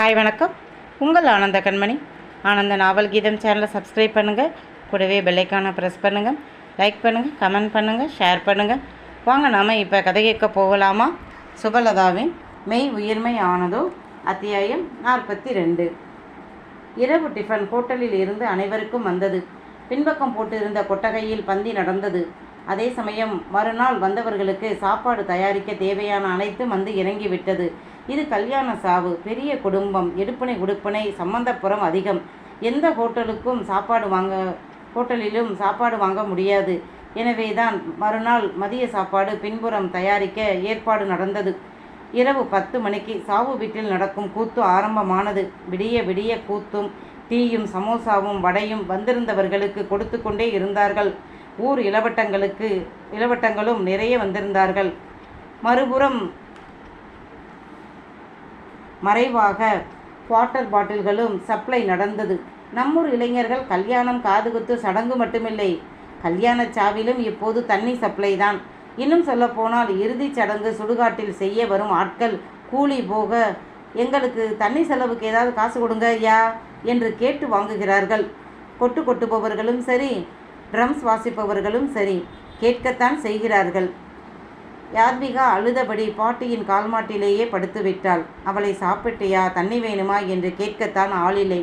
Hi வணக்கம். உங்கள் ஆனந்த கண்மணி. ஆனந்த நாவல் கீதம் சேனலை சப்ஸ்கிரைப் பண்ணுங்கள் கூடவே பெல்லைக்கான ப்ரெஸ் பண்ணுங்கள் லைக் பண்ணுங்கள் கமெண்ட் பண்ணுங்கள் ஷேர் பண்ணுங்கள் வாங்க நாம் இப்போ கதை கேட்க போகலாமா? சுபலதாவின் மெய் உயிர்மை ஆனதோ? அத்தியாயம் நாற்பத்தி ரெண்டு இரவு டிஃபன் ஹோட்டலில் இருந்து அனைவருக்கும் வந்தது. பின்பக்கம் போட்டிருந்த கொட்டகையில் பந்தி நடந்தது. அதே சமயம் மறுநாள் வந்தவர்களுக்கு சாப்பாடு தயாரிக்க தேவையான அனைத்தும் வந்து இறங்கிவிட்டது. இது கல்யாண சாவு. பெரிய குடும்பம். எடுப்பனை உடுப்பனை சம்பந்தப்புறம் அதிகம். எந்த ஹோட்டலுக்கும் சாப்பாடு வாங்க ஹோட்டலிலும் சாப்பாடு வாங்க முடியாது. எனவே தான் மறுநாள் மதிய சாப்பாடு பின்புறம் தயாரிக்க ஏற்பாடு நடந்தது. இரவு பத்து மணிக்கு சாவு வீட்டில் நடக்கும் கூத்து ஆரம்பமானது. விடிய விடிய கூத்தும் டீயும் சமோசாவும் வடையும் வந்திருந்தவர்களுக்கு கொடுத்து கொண்டே இருந்தார்கள். ஊர் இளவட்டங்களுக்கு இளவட்டங்களும் நிறைய வந்திருந்தார்கள். மறுபுறம் மறைவாக வாட்டர் பாட்டில்களும் சப்ளை நடந்தது. நம்மூர் இளைஞர்கள் கல்யாணம் காதுகுத்து சடங்கு மட்டுமில்லை. கல்யாண சாவிலும் இப்போது தண்ணி சப்ளை தான். இன்னும் சொல்லப்போனால் இறுதிச் சடங்கு சுடுகாட்டில் செய்ய வரும் ஆட்கள் கூலி போக எங்களுக்கு தண்ணி செலவுக்கு ஏதாவது காசு கொடுங்க ஐயா என்று கேட்டு வாங்குகிறார்கள். கொட்டு கொட்டுபவர்களும் சரி ட்ரம்ஸ் வாசிப்பவர்களும் சரி கேட்கத்தான் செய்கிறார்கள். யாத்விகா அழுதபடி பாட்டியின் கால்மாட்டிலேயே படுத்துவிட்டாள் அவளை சாப்பிட்டியா? தண்ணி வேணுமா என்று கேட்கத்தான் ஆளில்லை.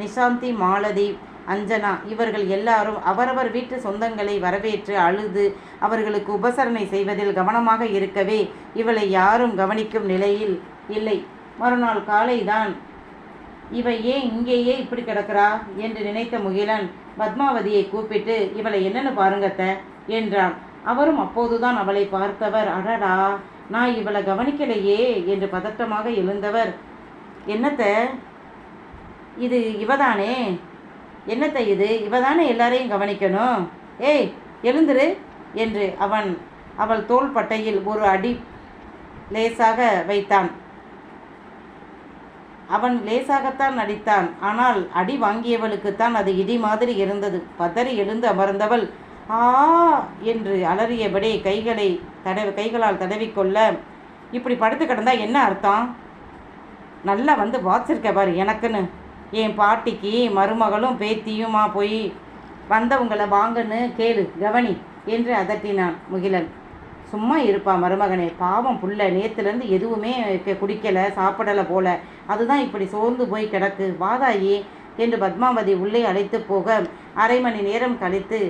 நிஷாந்தி மாலதி அஞ்சனா இவர்கள் எல்லாரும் அவரவர் வீட்டு சொந்தங்களை வரவேற்று அழுது அவர்களுக்கு உபசரணை செய்வதில் கவனமாக இருக்கவே இவளை யாரும் கவனிக்கும் நிலையில் இல்லை. மறுநாள் காலைதான் இவ ஏன் இங்கேயே இப்படி கிடக்கிறா என்று நினைத்த முகிலன் பத்மாவதியை கூப்பிட்டு இவளை என்னன்னு பாருங்கத்த என்றான். அவரும் அப்போதுதான் அவளை பார்த்தவர். அடடா நான் இவளை கவனிக்கலையே என்று பதட்டமாக எழுந்தவர். என்னத்த? இது இவதானே? என்னத்த இது? இவதானே எல்லாரையும் கவனிக்கணும்? ஏய் எழுந்துரு என்று அவன் அவள் தோள் பட்டையில் ஒரு அடி லேசாக வைத்தான். அவன் லேசாகத்தான் நடித்தான். ஆனால் அடி வாங்கியவளுக்குத்தான் அது இடி மாதிரி இருந்தது. பதறி எழுந்து அமர்ந்தவள் ஆ என்று அலறியபடி கைகளை தடவி கைகளால் தடவிக்கொள்ள இப்படி படுத்து கிடந்தா என்ன அர்த்தம்? நல்லா வந்து வாச்சிருக்க பாரு எனக்குன்னு. என் பாட்டிக்கு மருமகளும் பேத்தியுமா போய் வந்தவங்களை வாங்கன்னு கேளு கவனி என்று அதட்டினான் முகிலன். சும்மா இருப்பா மருமகனே பாவம் புள்ள நேத்துலேருந்து எதுவுமே குடிக்கலை சாப்பிடலை போல. அதுதான் இப்படி சோர்ந்து போய் கிடக்கு. வாதாயி என்று பத்மாவதி உள்ளே அழைத்து போக அரை மணி நேரம் கழித்து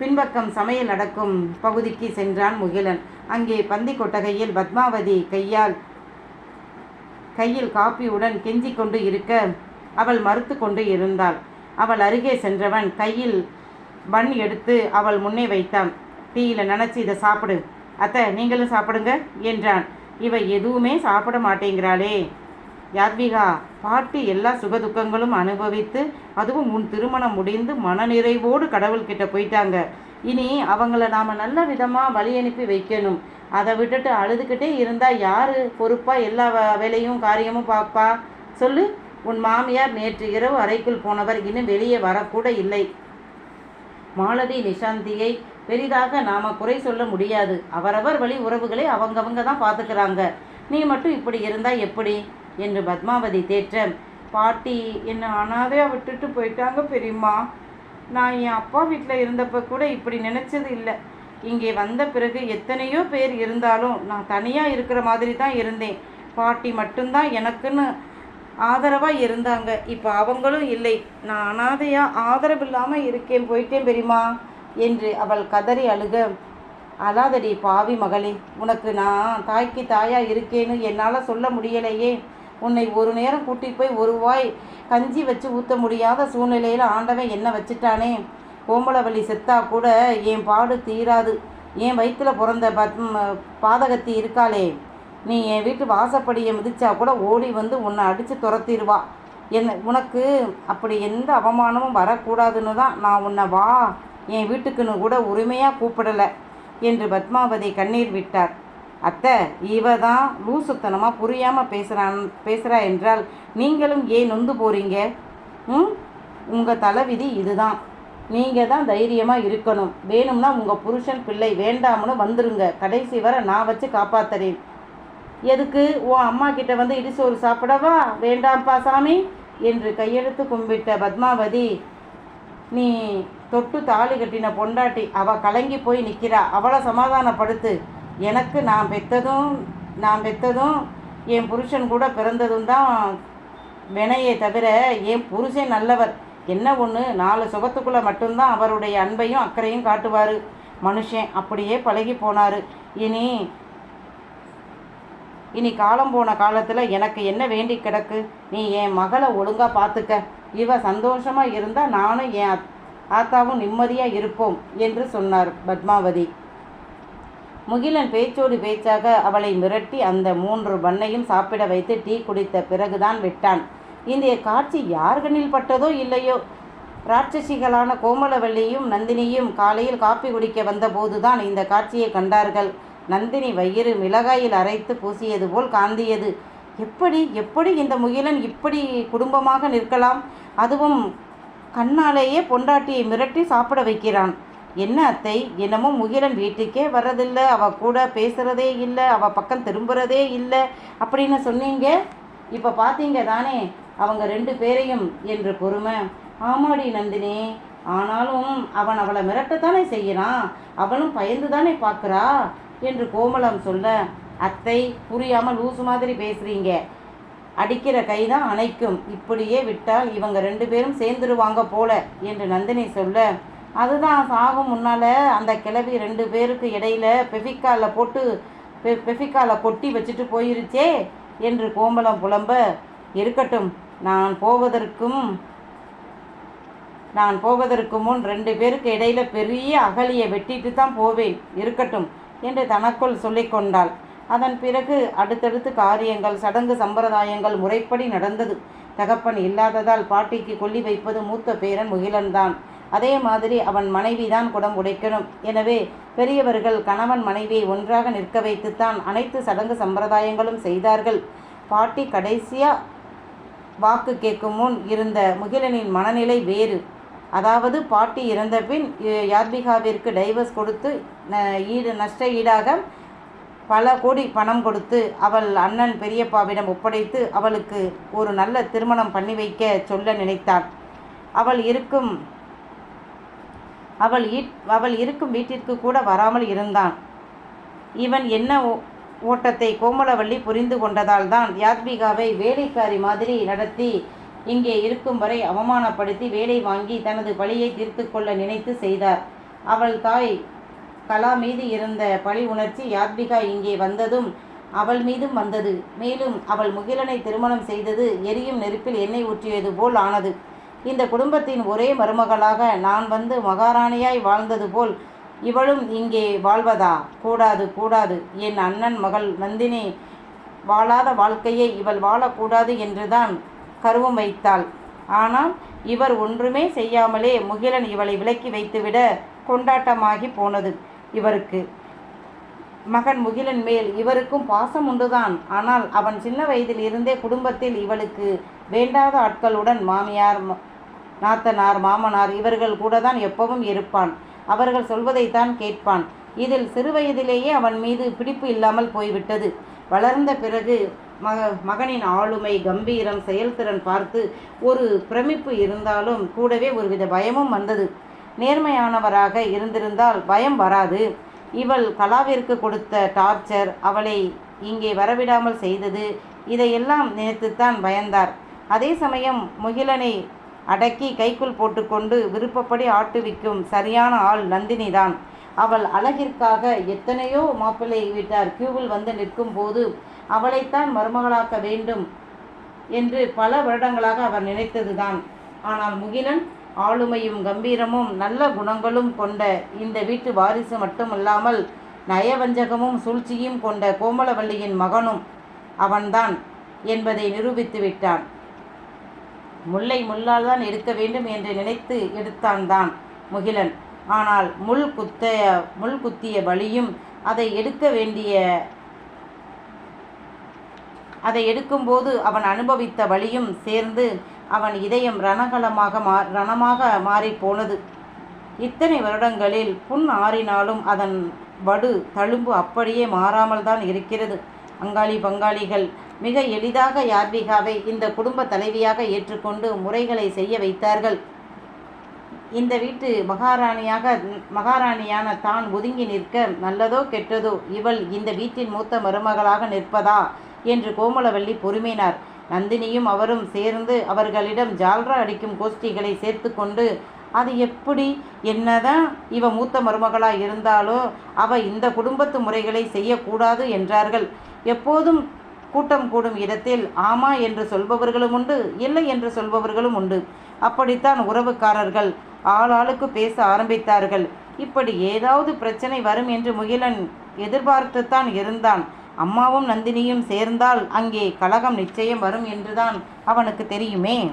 பின்பக்கம் சமையல் நடக்கும் பகுதிக்கு சென்றான் முகிலன். அங்கே பந்தி கொட்டகையில் பத்மாவதி கையால் கையில் காப்பியுடன் கெஞ்சி கொண்டு இருக்க அவள் மறுத்து கொண்டு இருந்தாள். அவள் அருகே சென்றவன் கையில் பன் எடுத்து அவள் முன்னே வைத்தான். டீயில நினச்சி இதை சாப்பிடு. அத்தை நீங்களும் சாப்பிடுங்க என்றான். இவை எதுவுமே சாப்பிட மாட்டேங்கிறாளே. யாத்விகா பாட்டி எல்லா சுகதுக்கங்களும் அனுபவித்து அதுவும் உன் திருமணம் முடிந்து மனநிறைவோடு கடவுள்கிட்ட போயிட்டாங்க. இனி அவங்கள நாம் நல்ல விதமாக வழி அனுப்பி வைக்கணும். அதை விட்டுட்டு அழுதுகிட்டே இருந்தால் யார் பொறுப்பாக எல்லா வேலையும் காரியமும் பார்ப்பா சொல்லு. உன் மாமியார் நேற்று இரவு அறைக்குள் போனவர் இன்னும் வெளியே வரக்கூட இல்லை. மாலதி நிஷாந்தியை பெரிதாக நாம் குறை சொல்ல முடியாது. அவரவர் வழி உறவுகளை அவங்கவங்க தான் பார்த்துக்கிறாங்க நீ மட்டும் இப்படி இருந்தால் எப்படி? என்று பத்மாவதி தேற்ற பாட்டி என்னை அனாதையாக விட்டுட்டு போயிட்டாங்க பெரியம்மா. நான் என் அப்பா வீட்டில் இருந்தப்ப கூட இப்படி நினச்சது இல்லை. இங்கே வந்த பிறகு எத்தனையோ பேர் இருந்தாலும் நான் தனியாக இருக்கிற மாதிரி தான் இருந்தேன். பாட்டி மட்டும்தான் எனக்குன்னு ஆதரவாக இருந்தாங்க. இப்போ அவங்களும் இல்லை. நான் அனாதையாக ஆதரவு இல்லாமல் இருக்கேன் போயிட்டேன் பெரியம்மா என்று அவள் கதறி அழுக. அழாதடி பாவி மகளே உனக்கு நான் தாய்க்கு தாயாக இருக்கேன்னு என்னால் சொல்ல முடியலையே. உன்னை ஒரு நேரம் கூட்டிட்டு போய் ஒரு வாய் கஞ்சி வச்சு ஊற்ற முடியாத சூழ்நிலையில் ஆண்டவன் என்ன வச்சுட்டானே. கோமலவள்ளி செத்தா கூட என் பாடு தீராது. என் வயிற்றுல பிறந்த பத்ம பாதகத்தி இருக்காளே. நீ என் வீட்டு வாசப்படியை மிதிச்சா கூட ஓடி வந்து உன்னை அடித்து துரத்திடுவா. என்ன உனக்கு அப்படி எந்த அவமானமும் வரக்கூடாதுன்னு தான் நான் உன்னை வா என் வீட்டுக்குன்னு கூட உரிமையாக கூப்பிடலை என்று பத்மாவதி கண்ணீர் விட்டார். அத்தை இவ தான் லூசுத்தனமாக புரியாமல் பேசுகிறான் பேசுகிறா என்றால் நீங்களும் ஏன் நொந்து போகிறீங்க ம்? உங்கள் தலைவிதி இதுதான். நீங்கள் தான் தைரியமாக இருக்கணும். வேணும்னா உங்கள் புருஷன் பிள்ளை வேண்டாம்னு வந்துருங்க. கடைசி வரை நான் வச்சு காப்பாத்துறேன். எதுக்கு? உன் அம்மா கிட்ட வந்து இடிசோறு சாப்பிடவா? வேண்டாம்ப்பா சாமி என்று கையெழுத்து கும்பிட்ட பத்மாவதி நீ தொட்டு தாலி கட்டின பொண்டாட்டி அவள் கலங்கி போய் நிற்கிறா அவளை சமாதானப்படுத்து. எனக்கு நான் பெத்ததும் நான் பெத்ததும் என் புருஷன் கூட பிறந்ததும் தான் வினையே தவிர என் புருஷன் நல்லவர். என்ன ஒன்று நாலு சுகத்துக்குள்ளே மட்டும்தான் அவருடைய அன்பையும் அக்கறையும் காட்டுவார். மனுஷன் அப்படியே பழகி போனார். இனி இனி காலம் போன காலத்தில் எனக்கு என்ன வேண்டி கிடக்கு? நீ என் மகளை ஒழுங்காக பார்த்துக்க இவ சந்தோஷமாக இருந்தால் நானும் என் அத்- ஆத்தாவும் நிம்மதியாக இருப்போம் என்று சொன்னார் பத்மாவதி. முகிலன் பேச்சோடு பேச்சாக அவளை மிரட்டி அந்த மூன்று பண்ணையும் சாப்பிட வைத்து டீ குடித்த பிறகுதான் விட்டான். இந்த காட்சி யார் கண்ணில் பட்டதோ இல்லையோ? ராட்சசிகளான கோமலவள்ளியும் நந்தினியும் காலையில் காப்பி குடிக்க வந்தபோதுதான் இந்த காட்சியை கண்டார்கள். நந்தினி வயிறு மிளகாயில் அரைத்து பூசியது போல் காந்தியது. எப்படி எப்படி இந்த முகிலன் இப்படி குடும்பமாக நிற்கலாம்? அதுவும் கண்ணாலேயே பொண்டாட்டியை மிரட்டி சாப்பிட வைக்கிறான். என்ன அத்தை? என்னமோ முகிலன் வீட்டுக்கே வர்றதில்லை. அவள் கூட பேசுகிறதே இல்லை. அவள் பக்கம் திரும்புகிறதே இல்லை. அப்படின்னு சொன்னீங்க? இப்போ பார்த்தீங்க தானே அவங்க ரெண்டு பேரையும் என்று பொறுமை. ஆமாடி நந்தினி. ஆனாலும் அவன் அவளை மிரட்டத்தானே செய்கிறான் அவளும் பயந்து தானே பார்க்குறா என்று கோமலம் சொல்ல அத்தை புரியாமல் லூசு மாதிரி பேசுகிறீங்க அடிக்கிற கை தான் அணைக்கும். இப்படியே விட்டால் இவங்க ரெண்டு பேரும் சேர்ந்துருவாங்க போல என்று நந்தினி சொல்ல அதுதான் சாகும் முன்னால் அந்த கிளவி ரெண்டு பேருக்கு இடையில் பெஃபிக்கால போட்டு பெ பெஃபிக்காவில் கொட்டி வச்சுட்டு போயிருச்சே என்று கோமலம் புலம்ப இருக்கட்டும் நான் போவதற்கும் நான் போவதற்கு முன் ரெண்டு பேருக்கு இடையில பெரிய அகலியை வெட்டிட்டு தான் போவேன் இருக்கட்டும் என்று தனக்குள் சொல்லிக்கொண்டாள் அதன் பிறகு அடுத்தடுத்து காரியங்கள் சடங்கு சம்பிரதாயங்கள் முறைப்படி நடந்தது. தகப்பன் இல்லாததால் பாட்டிக்கு கொல்லி வைப்பது மூத்த பேரன் முகிலன்தான். அதே மாதிரி அவன் மனைவிதான் குடம் உடைக்கணும். எனவே பெரியவர்கள் கணவன் மனைவியை ஒன்றாக நிற்க வைத்துத்தான் அனைத்து சடங்கு சம்பிரதாயங்களும் செய்தார்கள். பாட்டி கடைசியாக வாக்கு கேட்கும் முன் இருந்த முகிலனின் மனநிலை வேறு. அதாவது பாட்டி இறந்த பின் அஹ், யாத்விகாவிற்கு டைவர்ஸ் கொடுத்து ந- ஈடு நஷ்ட ஈடாக பல கோடி பணம் கொடுத்து அவள் அண்ணன் பெரியப்பாவிடம் ஒப்படைத்து அவளுக்கு ஒரு நல்ல திருமணம் பண்ணி வைக்க சொல்ல நினைத்தான். அவள் இருக்கும் அவள் அவள் இருக்கும் வீட்டிற்கு கூட வராமல் இருந்தான். இவன் என்ன ஓ- ஓட்டத்தை கோமலவள்ளி புரிந்து கொண்டதால் தான் யாத்விகாவை வேலைக்காரி மாதிரி நடத்தி இங்கே இருக்கும் வரை அவமானப்படுத்தி வேலை வாங்கி தனது பழியை தீர்த்து கொள்ள நினைத்து செய்தார். அவள் தாய் கலா மீது இருந்த பழி உணர்ச்சி யாத்விகா இங்கே வந்ததும் அவள் மீதும் வந்தது. மேலும் அவள் முகிலனை திருமணம் செய்தது எரியும் நெருப்பில் எண்ணெய் ஊற்றியது போல் ஆனது. இந்த குடும்பத்தின் ஒரே மருமகளாக நான் வந்து மகாராணியாய் வாழ்ந்தது போல் இவளும் இங்கே வாழ்வதா? கூடாது கூடாது. என் அண்ணன் மகள் நந்தினி வாழாத வாழ்க்கையை இவள் வாழக்கூடாது என்றுதான் கருவம் வைத்தாள். ஆனால் இவர் ஒன்றுமே செய்யாமலே முகிலன் இவளை விலக்கி வைத்துவிட கொண்டாட்டமாகி போனது இவருக்கு. மகன் முகிலன் மேல் இவருக்கும் பாசம் உண்டுதான். ஆனால் அவன் சின்ன வயதில் இருந்தே குடும்பத்தில் இவளுக்கு வேண்டாத ஆட்களுடன் மாமியார் நாத்தனார் மாமனார் இவர்கள் கூட தான் எப்பவும் இருப்பான். அவர்கள் சொல்வதைத்தான் கேட்பான். இதில் சிறுவயதிலேயே அவன் மீது பிடிப்பு இல்லாமல் போய்விட்டது. வளர்ந்த பிறகு மக மகனின் ஆளுமை கம்பீரம் செயல்திறன் பார்த்து ஒரு பிரமிப்பு இருந்தாலும் கூடவே ஒருவித பயமும் வந்தது. நேர்மையானவராக இருந்திருந்தால் பயம் வராது. இவள் கலாவிற்கு கொடுத்த டார்ச்சர் அவளை இங்கே வரவிடாமல் செய்தது. இதையெல்லாம் நினைத்துத்தான் பயந்தார். அதே சமயம் முகிலனை அடக்கி கைக்குள் போட்டுக்கொண்டு விருப்பப்படி ஆட்டுவிக்கும் சரியான ஆள் நந்தினிதான். அவள் அழகிற்காக எத்தனையோ மாப்பிள்ளை விட்டார் கியூவில் வந்து நிற்கும் போது அவளைத்தான் மருமகளாக்க வேண்டும் என்று பல வருடங்களாக அவர் நினைத்ததுதான். ஆனால் முகிலன் ஆளுமையும் கம்பீரமும் நல்ல குணங்களும் கொண்ட இந்த வீட்டு வாரிசு மட்டுமல்லாமல் நயவஞ்சகமும் சூழ்ச்சியும் கொண்ட கோமலவல்லியின் மகனும் அவன்தான் என்பதை நிரூபித்து விட்டான் முல்லை முள்ளால் தான் எடுக்க வேண்டும் என்று நினைத்து எடுத்தான் தான் முகிலன். ஆனால் முள் குத்த முள் குத்திய வலியும் அதை எடுக்க வேண்டிய அதை எடுக்கும்போது அவன் அனுபவித்த வழியும் சேர்ந்து அவன் இதயம் ரணகலமாக மா ரணமாக மாறிப் போனது. இத்தனை வருடங்களில் புண் ஆறினாலும் அதன் வடு தழும்பு அப்படியே மாறாமல் தான் இருக்கிறது. அங்காளி பங்காளிகள் மிக எளிதாக யார்விகாவை இந்த குடும்ப தலைவியாக ஏற்றுக்கொண்டு முறைகளை செய்ய வைத்தார்கள். இந்த வீட்டு மகாராணியாக மகாராணியான தான் ஒதுங்கி நிற்க நல்லதோ கெட்டதோ இவள் இந்த வீட்டின் மூத்த மருமகளாக நிற்பதா? என்று கோமலவல்லி பொறுமினார். நந்தினியும் அவரும் சேர்ந்து அவர்களிடம் ஜால்ரா அடிக்கும் கோஷ்டிகளை சேர்த்து கொண்டு அது எப்படி? என்னதான் இவ மூத்த மருமகளாக இருந்தாலோ அவ இந்த குடும்பத்து முறைகளை செய்யக்கூடாது என்றார்கள். எப்போதும் கூட்டம் கூடும் இடத்தில் ஆமா என்று சொல்பவர்களும் உண்டு இல்லை என்று சொல்பவர்களும் உண்டு. அப்படித்தான் உறவுக்காரர்கள் ஆளாளுக்கு பேச ஆரம்பித்தார்கள். இப்படி ஏதாவது பிரச்சனை வரும் என்று முகிலன் எதிர்பார்த்துத்தான் இருந்தான். அம்மாவும் நந்தினியும் சேர்ந்தால் அங்கே கலகம் நிச்சயம் வரும் என்றுதான் அவனுக்கு தெரியுமே.